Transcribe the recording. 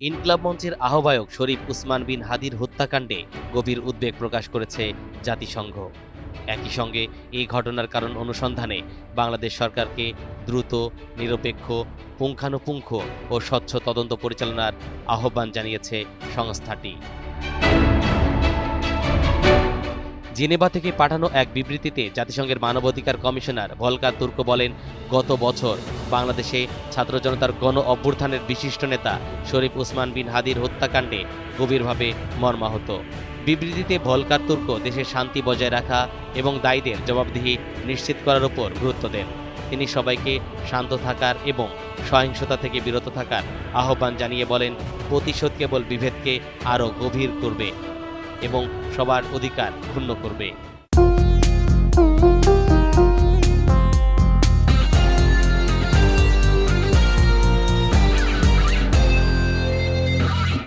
ইনকলাব মঞ্চের আহ্বায়ক শরীফ উসমান বিন হাদির হত্যাকাণ্ডে গভীর উদ্বেগ প্রকাশ করেছে জাতিসংঘ। একই সঙ্গে এই ঘটনার কারণ অনুসন্ধানে বাংলাদেশ সরকারকে দ্রুত, নিরপেক্ষ, পুঙ্খানুপুঙ্খ ও স্বচ্ছ তদন্ত পরিচালনার আহ্বান জানিয়েছে সংস্থাটি। জেনেভা থেকে পাঠানো এক বিবৃতিতে জাতিসংঘের মানবাধিকার কমিশনার ভলকার তুর্ক বলেন, গত বছর বাংলাদেশে ছাত্র জনতার গণ অভ্যুত্থানের বিশিষ্ট নেতা শরীফ উসমান বিন হাদির হত্যাকাণ্ডে গভীরভাবে মর্মাহত। বিবৃতিতে ভলকার তুর্ক দেশের শান্তি বজায় রাখা এবং দায়ীদের জবাবদিহি নিশ্চিত করার উপর গুরুত্ব দেন। তিনি সবাইকে শান্ত থাকার এবং সহিংসতা থেকে বিরত থাকার আহ্বান জানিয়ে বলেন, প্রতিশোধ কেবল বিভেদকে আরও গভীর করবে। এবং সবার অধিকার ক্ষুণ্ণ করবে।